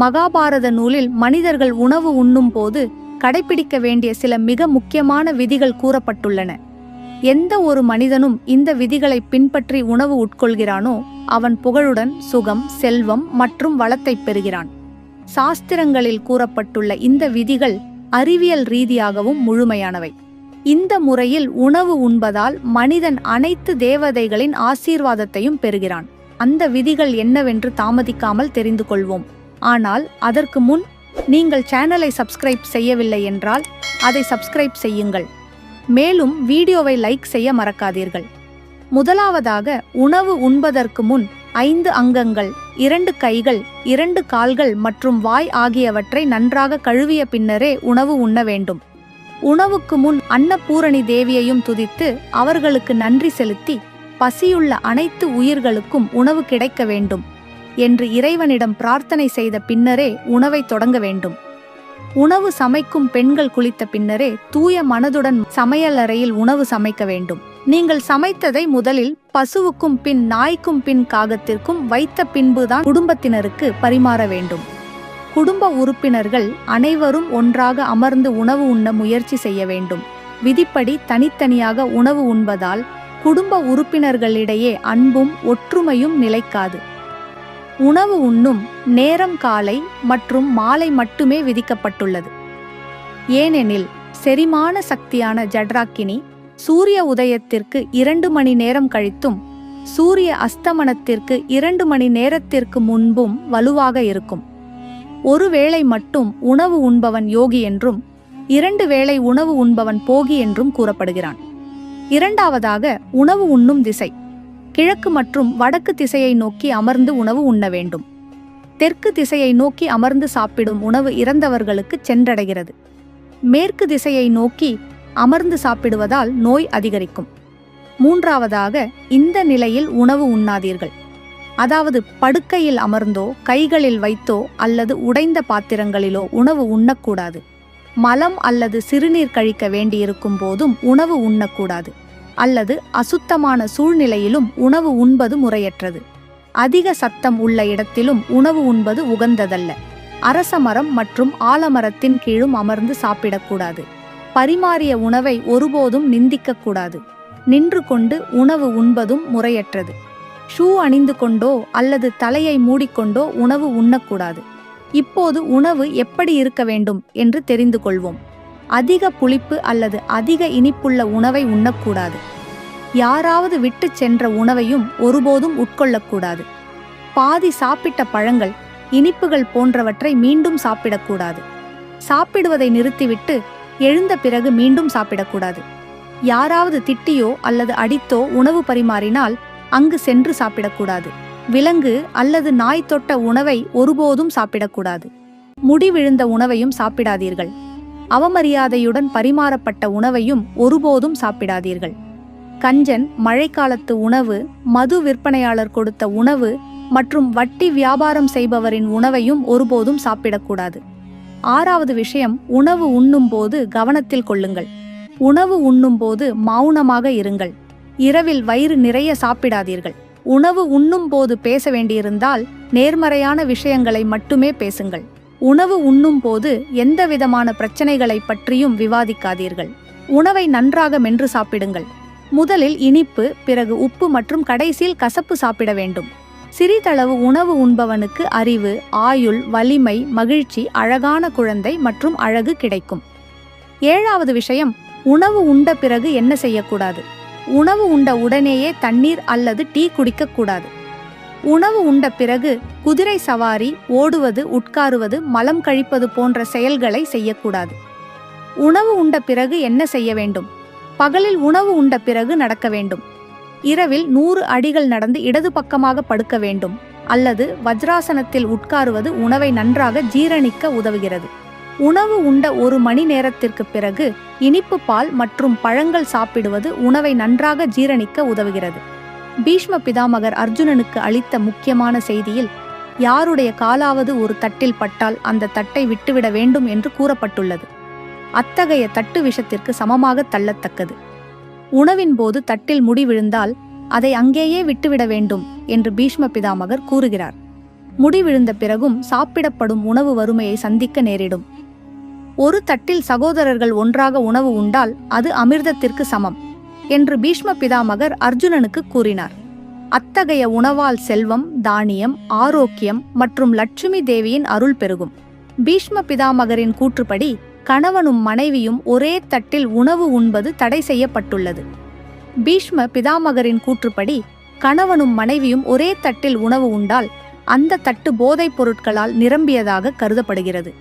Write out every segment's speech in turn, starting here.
மகாபாரத நூலில் மனிதர்கள் உணவு உண்ணும் போது கடைபிடிக்க வேண்டிய சில மிக முக்கியமான விதிகள் கூறப்பட்டுள்ளன. எந்த ஒரு மனிதனும் இந்த விதிகளை பின்பற்றி உணவு உட்கொள்கிறானோ அவன் புகழுடன் சுகம் செல்வம் மற்றும் வளத்தைப் பெறுகிறான். சாஸ்திரங்களில் கூறப்பட்டுள்ள இந்த விதிகள் அறிவியல் ரீதியாகவும் முழுமையானவை. இந்த முறையில் உணவு உண்பதால் மனிதன் அனைத்து தேவதைகளின் ஆசீர்வாதத்தையும் பெறுகிறான். அந்த விதிகள் என்னவென்று தாமதிக்காமல் தெரிந்து கொள்வோம். ஆனால் அதற்கு முன் நீங்கள் சேனலை சப்ஸ்கிரைப் செய்யவில்லை என்றால் அதை சப்ஸ்கிரைப் செய்யுங்கள். மேலும் வீடியோவை லைக் செய்ய மறக்காதீர்கள். முதலாவதாக உணவு உண்பதற்கு முன் ஐந்து அங்கங்கள் இரண்டு கைகள் இரண்டு கால்கள் மற்றும் வாய் ஆகியவற்றை நன்றாக கழுவிய பின்னரே உணவு உண்ண வேண்டும். உணவுக்கு முன் அன்னபூரணி தேவியையும் துதித்து அவர்களுக்கு நன்றி செலுத்தி பசியுள்ள அனைத்து உயிர்களுக்கும் உணவு கிடைக்க வேண்டும். என்று இறைவனிடம் பிரார்த்தனை செய்த பின்னரே உணவை தொடங்க வேண்டும். உணவு சமைக்கும் பெண்கள் குளித்த பின்னரே தூய மனதுடன் சமையலறையில் உணவு சமைக்க வேண்டும். நீங்கள் சமைத்ததை முதலில் பசுவுக்கும் பின் நாய்க்கும் பின் காகத்திற்கும் வைத்த பின்புதான் குடும்பத்தினருக்கு பரிமாற வேண்டும். குடும்ப உறுப்பினர்கள் அனைவரும் ஒன்றாக அமர்ந்து உணவு உண்ண முயற்சி செய்ய வேண்டும். விதிப்படி தனித்தனியாக உணவு உண்பதால் குடும்ப உறுப்பினர்களிடையே அன்பும் ஒற்றுமையும் நிலைக்காது. உணவு உண்ணும் நேரம் காலை மற்றும் மாலை மட்டுமே விதிக்கப்பட்டுள்ளது. ஏனெனில் செரிமான சக்தியான ஜட்ராக்கினி சூரிய உதயத்திற்கு இரண்டு மணி நேரம் கழித்தும் சூரிய அஸ்தமனத்திற்கு இரண்டு மணி நேரத்திற்கு முன்பும் வலுவாக இருக்கும். ஒரு வேளை மட்டும் உணவு உண்பவன் யோகி என்றும் இரண்டு வேளை உணவு உண்பவன் போகி என்றும் கூறப்படுகிறான். இரண்டாவதாக உணவு உண்ணும் திசை. கிழக்கு மற்றும் வடக்கு திசையை நோக்கி அமர்ந்து உணவு உண்ண வேண்டும். தெற்கு திசையை நோக்கி அமர்ந்து சாப்பிடும் உணவு இறந்தவர்களுக்கு சென்றடைகிறது. மேற்கு திசையை நோக்கி அமர்ந்து சாப்பிடுவதால் நோய் அதிகரிக்கும். மூன்றாவதாக இந்த நிலையில் உணவு உண்ணாதீர்கள். அதாவது படுக்கையில் அமர்ந்தோ கைகளில் வைத்தோ அல்லது உடைந்த பாத்திரங்களிலோ உணவு உண்ணக்கூடாது. மலம் அல்லது சிறுநீர் கழிக்க வேண்டியிருக்கும் போதும் உணவு உண்ணக்கூடாது. அல்லது அசுத்தமான சூழ்நிலையிலும் உணவு உண்பது முறையற்றது. அதிக சத்தம் உள்ள இடத்திலும் உணவு உண்பது உகந்ததல்ல. அரச மரம் மற்றும் ஆலமரத்தின் கீழும் அமர்ந்து சாப்பிடக்கூடாது. பரிமாறிய உணவை ஒருபோதும் நிந்திக்கக்கூடாது. நின்று கொண்டு உணவு உண்பதும் முறையற்றது. ஷூ அணிந்து கொண்டோ அல்லது தலையை மூடிக்கொண்டோ உணவு உண்ணக்கூடாது. இப்போது உணவு எப்படி இருக்க வேண்டும் என்று தெரிந்து கொள்வோம். அதிக புளிப்பு அல்லது அதிக இனிப்புள்ள உணவை உண்ணக்கூடாது. யாராவது விட்டுச் சென்ற உணவையும் ஒருபோதும் உட்கொள்ளக்கூடாது. பாதி சாப்பிட்ட பழங்கள் இனிப்புகள் போன்றவற்றை மீண்டும் சாப்பிடக்கூடாது. சாப்பிடுவதை நிறுத்திவிட்டு எழுந்த பிறகு மீண்டும் சாப்பிடக்கூடாது. யாராவது திட்டியோ அல்லது அடித்தோ உணவு பரிமாறினால் அங்கு சென்று சாப்பிடக்கூடாது. விலங்கு அல்லது நாய் தொட்ட உணவை ஒருபோதும் சாப்பிடக்கூடாது. முடி விழுந்த உணவையும் சாப்பிடாதீர்கள். அவமரியாதையுடன் பரிமாறப்பட்ட உணவையும் ஒருபோதும் சாப்பிடாதீர்கள். கஞ்சன் மழைக்காலத்து உணவு மது விற்பனையாளர் கொடுத்த உணவு மற்றும் வட்டி வியாபாரம் செய்பவரின் உணவையும் ஒருபோதும் சாப்பிடக்கூடாது. ஆறாவது விஷயம் உணவு உண்ணும்போது கவனத்தில் கொள்ளுங்கள். உணவு உண்ணும்போது மௌனமாக இருங்கள். இரவில் வயிறு நிறைய சாப்பிடாதீர்கள். உணவு உண்ணும்போது பேச வேண்டியிருந்தால் நேர்மறையான விஷயங்களை மட்டுமே பேசுங்கள். உணவு உண்ணும் போது எந்த விதமான பிரச்சனைகளை பற்றியும் விவாதிக்காதீர்கள். உணவை நன்றாக மென்று சாப்பிடுங்கள். முதலில் இனிப்பு பிறகு உப்பு மற்றும் கடைசியில் கசப்பு சாப்பிட வேண்டும். சிறிதளவு உணவு உண்பவனுக்கு அறிவு ஆயுள் வலிமை மகிழ்ச்சி அழகான குழந்தை மற்றும் அழகு கிடைக்கும். ஏழாவது விஷயம் உணவு உண்ட பிறகு என்ன செய்யக்கூடாது? உணவு உண்ட உடனேயே தண்ணீர் அல்லது டீ குடிக்கக்கூடாது. உணவு உண்ட பிறகு குதிரை சவாரி ஓடுவது உட்காருவது மலம் கழிப்பது போன்ற செயல்களை செய்யக்கூடாது. உணவு உண்ட பிறகு என்ன செய்ய வேண்டும்? பகலில் உணவு உண்ட பிறகு நடக்க வேண்டும். இரவில் நூறு அடிகள் நடந்து இடது பக்கமாக படுக்க வேண்டும். அல்லது வஜ்ராசனத்தில் உட்காருவது உணவை நன்றாக ஜீரணிக்க உதவுகிறது. உணவு உண்ட ஒரு மணி நேரத்திற்கு பிறகு இனிப்பு பால் மற்றும் பழங்கள் சாப்பிடுவது உணவை நன்றாக ஜீரணிக்க உதவுகிறது. பீஷ்ம பிதாமகர் அர்ஜுனனுக்கு அளித்த முக்கியமான செய்தியில் யாருடைய காலாவது ஒரு தட்டில் பட்டால் அந்த தட்டை விட்டுவிட வேண்டும் என்று கூறப்பட்டுள்ளது. அத்தகைய தட்டு விஷத்திற்கு சமமாக தள்ளத்தக்கது. உணவின் போது தட்டில் முடி விழுந்தால் அதை அங்கேயே விட்டுவிட வேண்டும் என்று பீஷ்ம பிதாமகர் கூறுகிறார். முடி விழுந்த பிறகும் சாப்பிடப்படும் உணவு வறுமையை சந்திக்க நேரிடும். ஒரு தட்டில் சகோதரர்கள் ஒன்றாக உணவு உண்டால் அது அமிர்தத்திற்கு சமம். என்று பீஷ்ம பிதாமகர் அர்ஜுனனுக்கு கூறினார். அத்தகைய உணவால் செல்வம் தானியம் ஆரோக்கியம் மற்றும் லட்சுமி தேவியின் அருள் பெருகும். பீஷ்ம பிதாமகரின் கூற்றுப்படி கணவனும் மனைவியும் ஒரே தட்டில் உணவு உண்பது தடை செய்யப்பட்டுள்ளது. பீஷ்ம பிதாமகரின் கூற்றுப்படி கணவனும் மனைவியும் ஒரே தட்டில் உணவு உண்டால் அந்த தட்டு போதைப் பொருட்களால் நிரம்பியதாக கருதப்படுகிறது.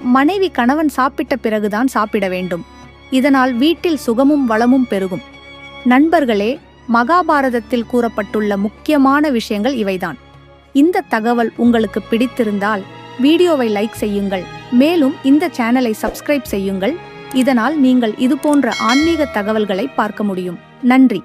மனைவி கணவன் சாப்பிட்ட பிறகுதான் சாப்பிட வேண்டும். இதனால் வீட்டில் சுகமும் வளமும் பெருகும். நண்பர்களே மகாபாரதத்தில் கூறப்பட்டுள்ள முக்கியமான விஷயங்கள் இவைதான். இந்த தகவல் உங்களுக்கு பிடித்திருந்தால் வீடியோவை லைக் செய்யுங்கள். மேலும் இந்த சேனலை சப்ஸ்கிரைப் செய்யுங்கள். இதனால் நீங்கள் இதுபோன்ற ஆன்மீக தகவல்களை பார்க்க முடியும். நன்றி.